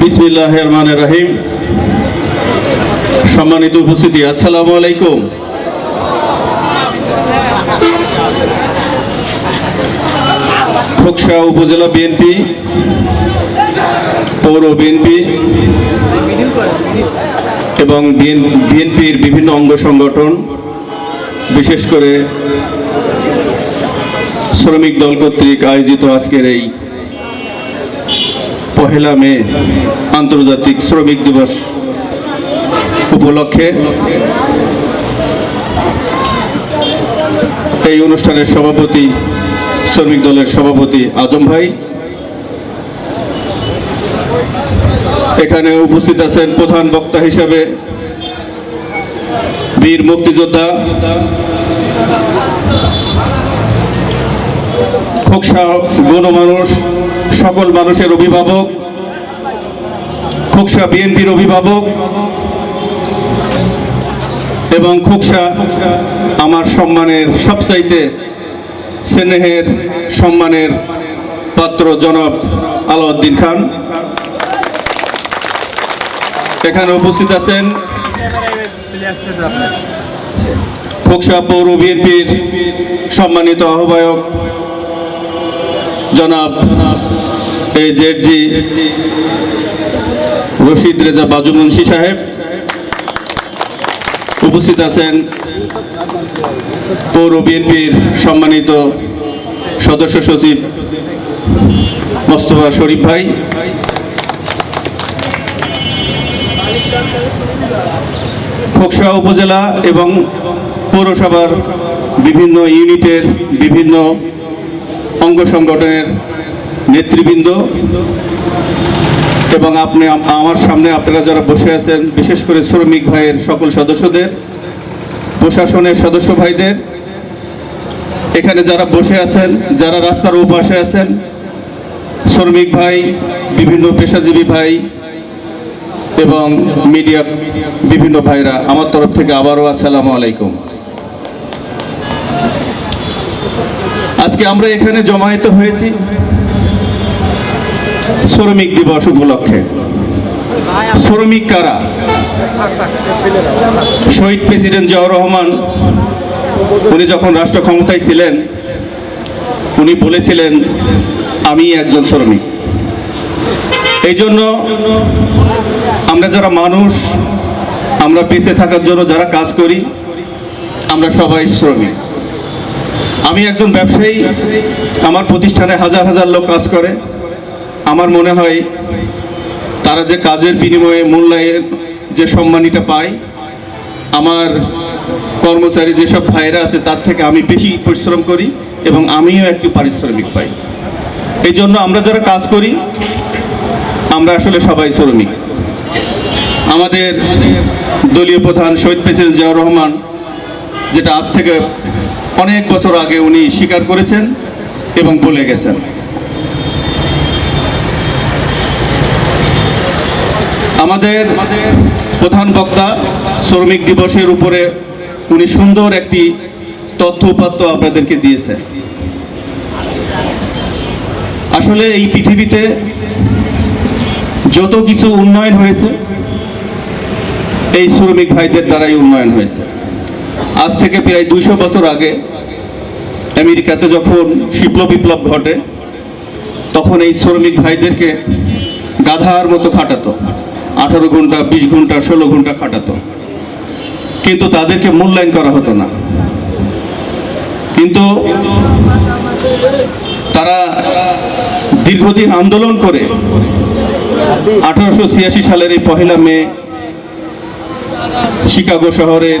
বিসমিল্লাহ রাহিম সম্মানিত উপস্থিতি, আসসালামু আলাইকুম। খোকসা উপজেলা বিএনপি, পৌর বিএনপি এবং বিএনপির বিভিন্ন অঙ্গ সংগঠন, বিশেষ করে শ্রমিক দল কর্তৃক আয়োজিত আজকের এই পহেলা মে আন্তর্জাতিক শ্রমিক দিবস উপলক্ষে এই অনুষ্ঠানের সভাপতি, শ্রমিক দলের সভাপতি আজম ভাই। এখানে উপস্থিত আছেন প্রধান বক্তা হিসাবে বীর মুক্তিযোদ্ধা খোকসা গণমানুষ সকল মানুষের অভিভাবক, খোকসা বিএনপির অভিভাবক এবং খোকসা আমার সম্মানের সবচাইতে স্নেহের সম্মানের পাত্র জনাব আলাউদ্দিন খান। এখানে উপস্থিত আছেন খোকসা পৌর বিএনপির সম্মানিত আহ্বায়ক জনাব এ জেডজি রশিদ রেজা বাজু মুন্সি সাহেব উপস্থিত আছেন পৌর বিএনপির সম্মানিত সদস্য সচিব মোস্তফা শরীফ ভাই। খোকসা উপজেলা এবং পৌরসভার বিভিন্ন ইউনিটের বিভিন্ন অঙ্গ সংগঠনের নেতৃবৃন্দ এবং আপনি আমার সামনে আপনারা যারা বসে আছেন, বিশেষ করে শ্রমিক ভাইয়ের সকল সদস্যদের, প্রশাসনের সদস্য ভাইদের, এখানে যারা বসে আছেন, যারা রাস্তার উপাশে আছেন, শ্রমিক ভাই, বিভিন্ন পেশাজীবী ভাই এবং মিডিয়া, বিভিন্ন ভাইরা, আমার তরফ থেকে আবারও আসসালামু আলাইকুম। আজকে আমরা এখানে জমায়েত হয়েছি শ্রমিক দিবস উপলক্ষে। শ্রমিক কারা? শহীদ প্রেসিডেন্ট জিয়াউর রহমান, উনি যখন রাষ্ট্র ক্ষমতায় ছিলেন, উনি বলেছিলেন, আমি একজন শ্রমিক। এই জন্য আমরা যারা মানুষ, আমরা বেঁচে থাকার জন্য যারা কাজ করি, আমরা সবাই শ্রমিক। আমি একজন ব্যবসায়ী, আমার প্রতিষ্ঠানে হাজার হাজার লোক কাজ করে। আমার মনে হয় তারা যে কাজের বিনিময়ে মূল্যায়ের যে সম্মানিটা পায়, আমার কর্মচারী যেসব ভাইরা আছে তার থেকে আমি বেশি পরিশ্রম করি এবং আমিও একটু পারিশ্রমিক পাই। এই জন্য আমরা যারা কাজ করি, আমরা আসলে সবাই শ্রমিক। আমাদের দলীয় প্রধান শহীদ প্রেসিডেন্ট জিয়াউর রহমান, যেটা আজ থেকে অনেক বছর আগে উনি স্বীকার করেছেন এবং বলে গেছেন। আমাদের প্রধান বক্তা শ্রমিক দিবসের উপরে উনি সুন্দর একটি তথ্য উপাত্ত আপনাদেরকে দিয়েছেন। আসলে এই পৃথিবীতে যত কিছু উন্নয়ন হয়েছে, এই শ্রমিক ভাইদের দ্বারাই উন্নয়ন হয়েছে। আজ থেকে প্রায় দুইশো বছর আগে আমেরিকাতে যখন শিল্প বিপ্লব ঘটে, তখন এই শ্রমিক ভাইদেরকে গাধার মতো খাটাতো। আঠারো ঘণ্টা, বিশ ঘণ্টা, ষোলো ঘণ্টা খাটাতো। কিন্তু তাদেরকে মূল্যায়ন করা হতো না। কিন্তু তারা দীর্ঘদিন আন্দোলন করে আঠারোশো ছিয়াশি সালের এই পহেলা মে শিকাগো শহরের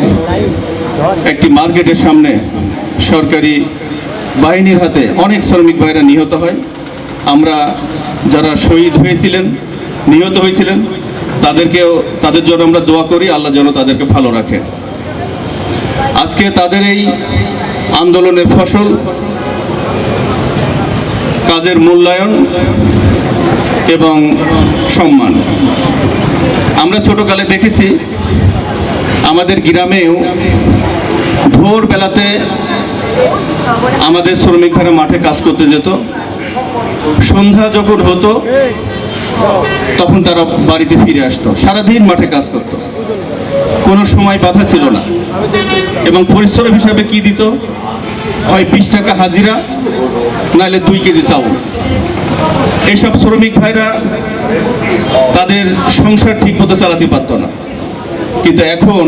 একটি মার্কেটের সামনে সরকারি বাহিনীর হাতে অনেক শ্রমিক ভাইরা নিহত হয়। আমরা যারা শহীদ হয়েছিলেন, নিহত হয়েছিলেন, তাদেরকেও, তাদের জন্য আমরা দোয়া করি, আল্লাহ যেন তাদেরকে ভালো রাখে। আজকে তাদের এই আন্দোলনের ফসল, কাজের মূল্যায়ন এবং সম্মান। আমরা ছোটকালে দেখেছি আমাদের গ্রামেও ভোরবেলাতে আমাদের শ্রমিক ভাইরা মাঠে কাজ করতে যেত। সন্ধ্যা যখন হতো, তখন তারা বাড়িতে ফিরে আসতো, সারাদিন মাঠে কাজ করত। কোনো সময় বাধা ছিল না। এবং পরিশ্রম হিসাবে কি দিত? হয় বিশ টাকা হাজিরা নাহলে দুই কেজি চাউল। এইসব শ্রমিক ভাইরা তাদের সংসার ঠিক মতো চালাতে পারত না। কিন্তু এখন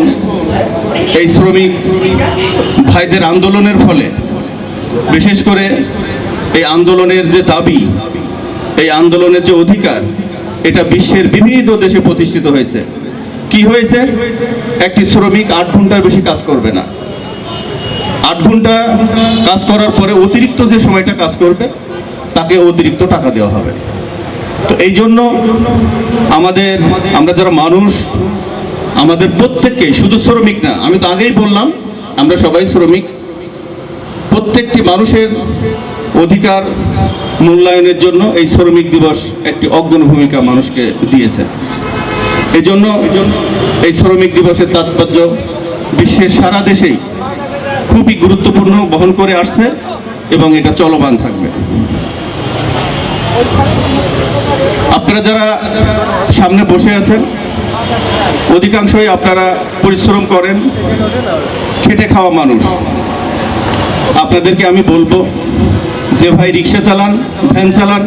এই শ্রমিক ভাইদের আন্দোলনের ফলে, বিশেষ করে এই আন্দোলনের যে দাবি, এই আন্দোলনের যে অধিকার, এটা বিশ্বের বিভিন্ন দেশে প্রতিষ্ঠিত হয়েছে। কি হয়েছে? একটি শ্রমিক আট ঘণ্টার বেশি কাজ করবে না। আট ঘণ্টা কাজ করার পরে অতিরিক্ত যে সময়টা কাজ করবে, তাকে অতিরিক্ত টাকা দেওয়া হবে। তো এই জন্য আমাদের, আমরা যারা মানুষ আমাদের প্রত্যেককে শুধু শ্রমিক না, আমি তো আগেই বললাম, আমরা সবাই শ্রমিক। প্রত্যেকটি মানুষের অধিকার মূল্যায়নের জন্য এই শ্রমিক দিবস একটি অগ্রণ ভূমিকা মানুষকে দিয়েছে। এই জন্য এই শ্রমিক দিবসের তাৎপর্য বিশ্বের সারা দেশেই খুবই গুরুত্বপূর্ণ বহন করে আসছে এবং এটা চলমান থাকবে। আপনারা যারা সামনে বসে আছেন, অধিকাংশই আপনারা পরিশ্রম করেন, খেটে খাওয়া মানুষ। আপনাদেরকে আমি বলব যে ভাই রিক্সা চালান, ভ্যান চালান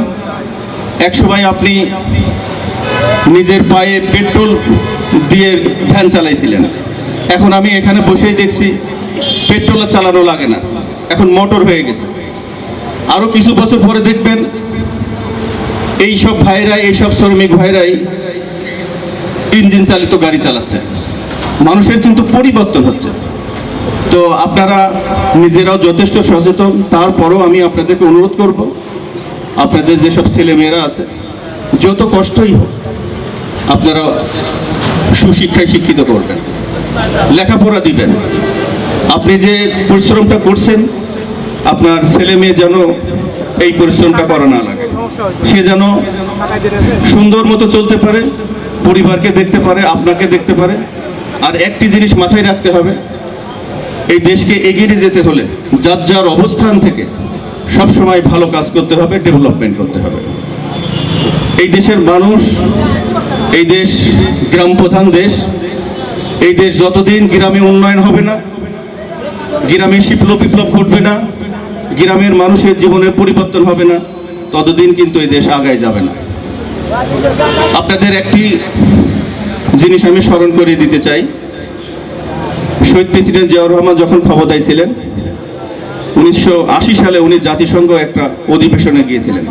এক সময় আপনি নিজের পায়ে পেট্রোল দিয়ে ভ্যান চালাইছিলেন। এখন আমি এখানে বসেই দেখছি পেট্রোল চালানো লাগে না। এখন মোটর হয়ে গেছে। আরও কিছু বছর পরে দেখবেন এই সব ভাইরাই এই সব শ্রমিক ভাইরাই ইঞ্জিন চালিত গাড়ি চালাচ্ছে। মানুষের কিন্তু পরিবর্তন হচ্ছে। তো আপনারা নিজেরাও যথেষ্ট সচেতন। তারপরও আমি আপনাদেরকে অনুরোধ করব, আপনাদের যেসব ছেলেমেয়েরা আছে, যত কষ্টই হোক, আপনারা সুশিক্ষায় শিক্ষিত করবেন, লেখাপড়া দিবেন। আপনি যে পরিশ্রমটা করছেন, আপনার ছেলে মেয়ে যেন এই পরিশ্রমটা করা না লাগে। সে যেন সুন্দর মতো চলতে পারে পরিবারকে দেখতে পারে আপনাকে দেখতে পারে। আর একটি জিনিস মাথায় রাখতে হবে এই দেশকে এগিয়ে যেতে হলে যার যার অবস্থান থেকে সবসময় ভালো কাজ করতে হবে ডেভেলপমেন্ট করতে হবে। এই দেশের মানুষ এই দেশ গ্রাম প্রধান দেশ এই দেশ যতদিন গ্রামে উন্নয়ন হবে না গ্রামে শিল্প বিপ্লব ঘটবে না গ্রামের মানুষের জীবনের পরিবর্তন হবে না ততদিন কিন্তু এই দেশ আগায় যাবে না। আপনাদের একটি জিনিস আমি স্মরণ করিয়ে দিতে চাই। শহীদ প্রেসিডেন্ট জিয়াউর রহমান যখন ক্ষমতায় ছিলেন, উনিশশো আশি সালে উনি জাতিসংঘ একটা অধিবেশনে গিয়েছিলেন।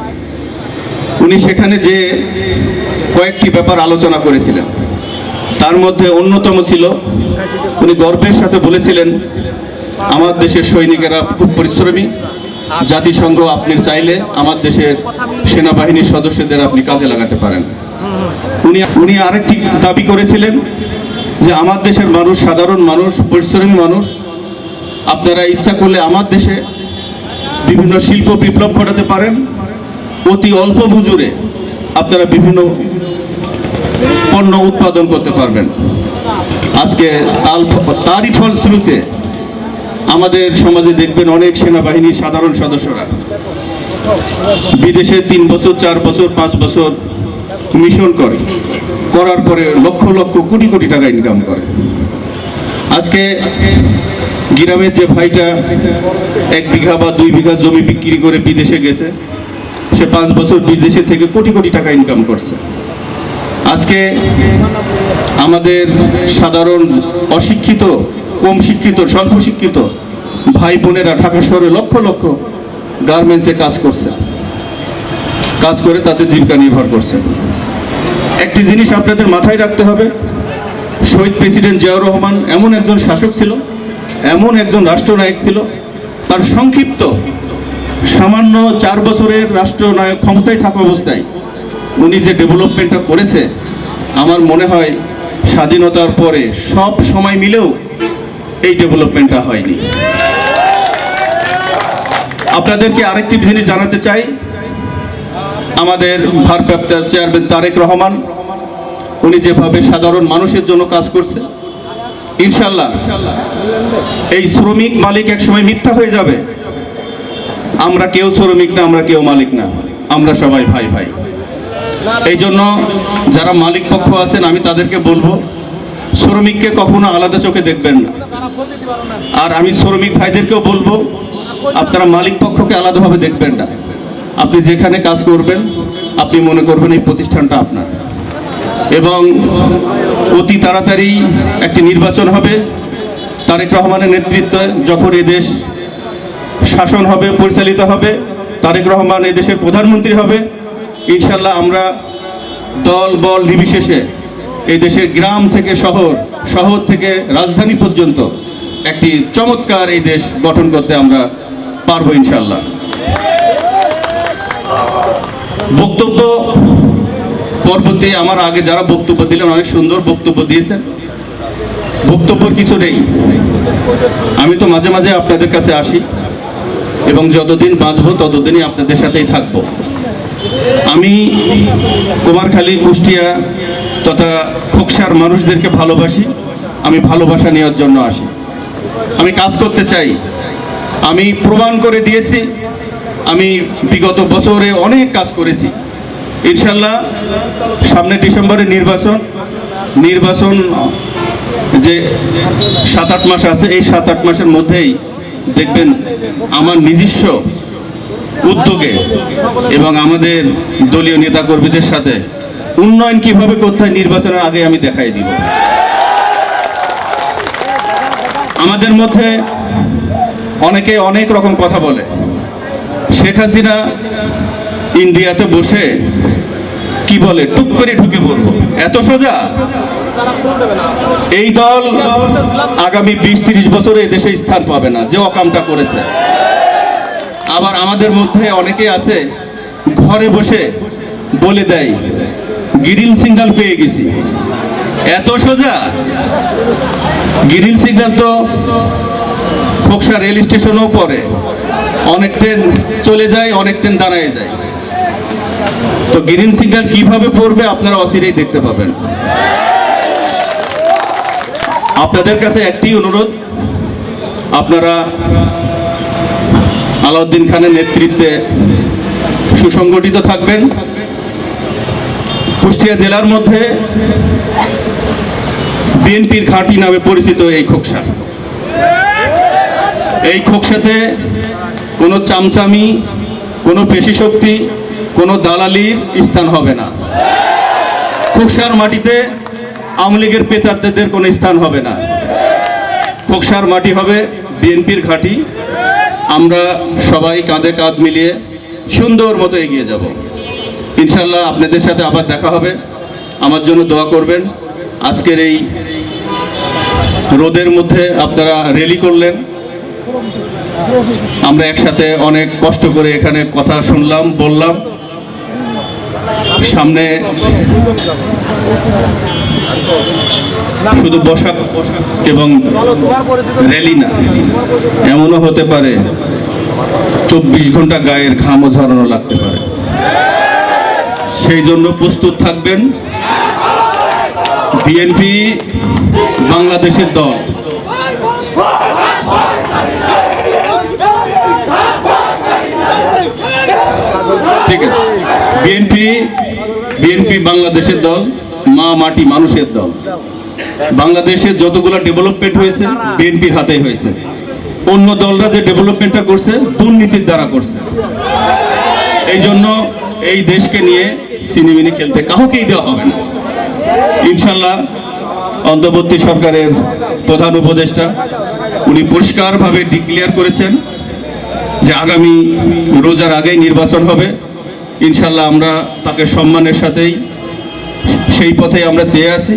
উনি সেখানে যে কয়েকটি ব্যাপার আলোচনা করেছিলেন, তার মধ্যে অন্যতম ছিল, উনি গর্বের সাথে বলেছিলেন, আমার দেশের সৈনিকেরা খুব পরিশ্রমী জাতিসংঘ আপনি চাইলে আমার দেশের সেনাবাহিনীর সদস্যদের আপনি কাজে লাগাতে পারেন। উনি উনি আরেকটি দাবি করেছিলেন যে আমার দেশের মানুষ সাধারণ মানুষ, পরিশ্রমী মানুষ, আপনারা ইচ্ছা করলে আমার দেশে বিভিন্ন শিল্প বিপ্লব ঘটাতে পারেন। অতি অল্প মজুরে আপনারা বিভিন্ন পণ্য উৎপাদন করতে পারবেন। আজকে তারই ফলশ্রুতিতে আমাদের সমাজে দেখবেন অনেক সেনাবাহিনীর সাধারণ সদস্যরা। বিদেশে তিন বছর, চার বছর, পাঁচ বছর মিশন করে। করার পরে লক্ষ লক্ষ কোটি কোটি টাকা ইনকাম করে। আজকে গ্রামের যে ভাইটা এক বিঘা বা দুই বিঘা জমি বিক্রি করে বিদেশে গেছে, সে পাঁচ বছর বিদেশে থেকে কোটি কোটি টাকা ইনকাম করছে। আজকে আমাদের সাধারণ অশিক্ষিত কম শিক্ষিত, স্বল্প শিক্ষিত ভাই বোনেরা ঢাকা শহরে লক্ষ লক্ষ গার্মেন্টসে কাজ করছে। কাজ করে তাদের জীবিকা নির্ভর করছে। একটি জিনিস আপনাদের মাথায় রাখতে হবে, শহীদ প্রেসিডেন্ট জিয়াউর রহমান এমন একজন শাসক ছিল, এমন একজন রাষ্ট্রনায়ক ছিল, তার সংক্ষিপ্ত সামান্য চার বছরের রাষ্ট্রনায়ক ক্ষমতায় থাকা অবস্থায় উনি যে ডেভেলপমেন্টটা করেছে, আমার মনে হয় স্বাধীনতার পরে সব সময় মিলেও এই ডেভেলপমেন্টটা হয়নি। আপনাদেরকে আরেকটি জিনিস জানাতে চাই। আমাদের ভারপ্রাপ্ত চেয়ারম্যান তারেক রহমান, উনি যেভাবে সাধারণ মানুষের জন্য কাজ করছে ইনশাল্লাহ এই শ্রমিক মালিক একসময় মিথ্যা হয়ে যাবে। আমরা কেউ শ্রমিক না, আমরা কেউ মালিক না, আমরা সবাই ভাই ভাই। এই জন্য যারা মালিক পক্ষ আছেন, আমি তাদেরকে বলব শ্রমিককে কখনো আলাদা চোখে দেখবেন না। আর আমি শ্রমিক ভাইদেরকেও বলব, আপনারা মালিক পক্ষকে আলাদাভাবে দেখবেন না। আপনি যেখানে কাজ করবেন, আপনি মনে করবেন এই প্রতিষ্ঠানটা আপনার। এবং অতি তাড়াতাড়ি একটি নির্বাচন হবে। তারেক রহমানের নেতৃত্বে যখন এদেশ শাসন হবে, পরিচালিত হবে, তারেক রহমান এদেশের প্রধানমন্ত্রী হবে, ইনশাল্লাহ আমরা দল বল নির্বিশেষে এই দেশের গ্রাম থেকে শহর শহর থেকে রাজধানী পর্যন্ত একটি চমৎকার এই দেশ গঠন করতে আমরা পারব ইনশাল্লাহ বক্তব্য পর্বতে আমার আগে যারা বক্তব্য দিলেন অনেক সুন্দর বক্তব্য দিয়েছেন। বক্তব্যর কিছু নেই। আমি তো মাঝে মাঝে আপনাদের কাছে আসি এবং যতদিন বাঁচবো ততদিনই আপনাদের সাথেই থাকব। আমি কুমারখালী, কুষ্টিয়া তথা খোকসার মানুষদেরকে ভালোবাসি, আমি ভালোবাসা নেওয়ার জন্য আসি। আমি কাজ করতে চাই। আমি প্রমাণ করে দিয়েছি। আমি বিগত বছরে অনেক কাজ করেছি। ইনশাল্লাহ সামনে ডিসেম্বরে নির্বাচন। নির্বাচন যে সাত আট মাস আছে, এই সাত আট মাসের মধ্যেই দেখবেন আমার নিজস্ব উদ্যোগে এবং আমাদের দলীয় নেতাকর্মীদের সাথে উন্নয়ন কীভাবে করতে হয় নির্বাচনের আগে আমি দেখাই দিব। আমাদের মধ্যে অনেকে অনেক রকম কথা বলে। শেখ হাসিনা ইন্ডিয়াতে বসে কি বলে? টুক করে ঢুকে পড়ব। এত সোজা? এই দল আগামী বিশ তিরিশ বছরে দেশে স্থান পাবে না, যে অকামটা করেছে। আবার আমাদের মধ্যে অনেকে আছে, ঘরে বসে বলে দেয় গ্রিন সিগন্যাল পেয়ে গেছি। এত সোজা? গ্রিন সিগন্যাল তো খোকসা রেল স্টেশনও পরে অনেক ট্রেন চলে যায়, অনেক ট্রেন দাঁড়ায় যায়। তো গ্রিন সিগন্যাল কীভাবে পড়বে আপনারা অচিরেই দেখতে পাবেন। আপনাদের কাছে একটি অনুরোধ, আপনারা আলাউদ্দিন খানের নেতৃত্বে সুসংগঠিত থাকবেন। কুষ্টিয়া জেলার মধ্যে বিএনপির ঘাঁটি নামে পরিচিত এই খোকসা। এই খোকসাতে কোনো চামচামি, কোনো পেশি শক্তি, কোনো দালালির স্থান হবে না। খোকসার মাটিতে আওয়ামী লীগের পেতাত্তাদের কোনো স্থান হবে না। খোকসার মাটি হবে বিএনপির ঘাঁটি। আমরা সবাই কাঁধে কাঁধ মিলিয়ে সুন্দর মতো এগিয়ে যাব। ইনশাল্লাহ আপনাদের সাথে আবার দেখা হবে। আমার জন্য দোয়া করবেন। আজকের এই রোদের মধ্যে আপনারা র্যালি করলেন। আমরা একসাথে অনেক কষ্ট করে এখানে কথা শুনলাম, বললাম। সামনে শুধু বসা এবং র্যালি না, এমনও হতে পারে। চব্বিশ ঘণ্টা গায়ের ঘামও ঝরানো লাগতে পারে। সেই জন্য প্রস্তুত থাকবেন বিএনপি বাংলাদেশের দল। ঠিক আছে। বিএনপি বিএনপি বাংলাদেশের দল, মা মাটি মানুষের দল। বাংলাদেশের যতগুলো ডেভেলপমেন্ট হয়েছে, বিএনপির হাতে হয়েছে। অন্য দলরা যে ডেভেলপমেন্টটা করছে, দুর্নীতির দ্বারা করছে। এই জন্য এই দেশকে নিয়ে সিনেমিনি খেলতে কাউকেই দেওয়া হবে না। ইনশাল্লাহ অন্তর্বর্তী সরকারের প্রধান উপদেষ্টা, উনি পরিষ্কারভাবে ডিক্লেয়ার করেছেন যে আগামী রোজার আগেই নির্বাচন হবে। ইনশাল্লাহ আমরা তাকে সম্মানের সাথেই সেই পথে আমরা চেয়ে আছি।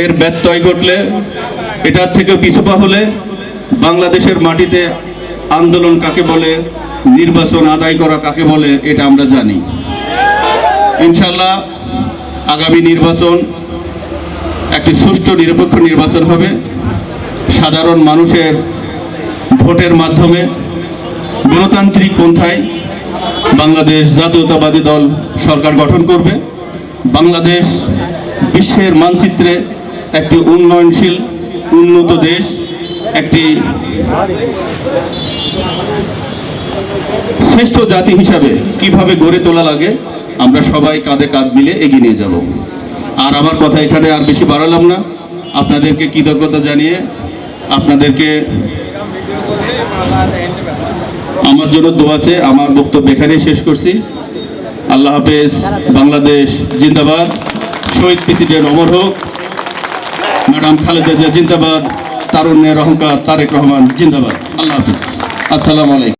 এর ব্যত্যয় ঘটলে, এটার থেকেও পিছুপা হলে বাংলাদেশের মাটিতে আন্দোলন কাকে বলে নির্বাচন আদায় করা কাকে বলে, এটা আমরা জানি। ইনশাল্লাহ আগামী নির্বাচন একটি সুষ্ঠু নিরপেক্ষ নির্বাচন হবে। সাধারণ মানুষের ভোটের মাধ্যমে গণতান্ত্রিক পন্থায় বাংলাদেশ জাতীয়তাবাদী দল সরকার গঠন করবে। বাংলাদেশ বিশ্বের মানচিত্রে একটি উন্নয়নশীল, উন্নত দেশ, একটি শ্রেষ্ঠ জাতি হিসাবে কীভাবে গড়ে তোলা লাগে, আমরা সবাই কাঁধে কাঁধ মিলে এগিয়ে নিয়ে যাব। আর আমার কথা এখানে আর বেশি বাড়ালাম না। আপনাদেরকে কৃতজ্ঞতা জানিয়ে আপনাদেরকে আমার জন্য দোয়া আছে আমার বক্তব্য এখানেই শেষ করছি। আল্লাহ হাফেজ, বাংলাদেশ জিন্দাবাদ। শহীদ প্রেসিডেন্ট অমর হোক, ম্যাডাম খালেদা জিন্দাবাদ, তারুণ্যের অহংকার তারেক রহমান জিন্দাবাদ। আল্লাহ হাফিজ। আসসালামু আলাইকুম।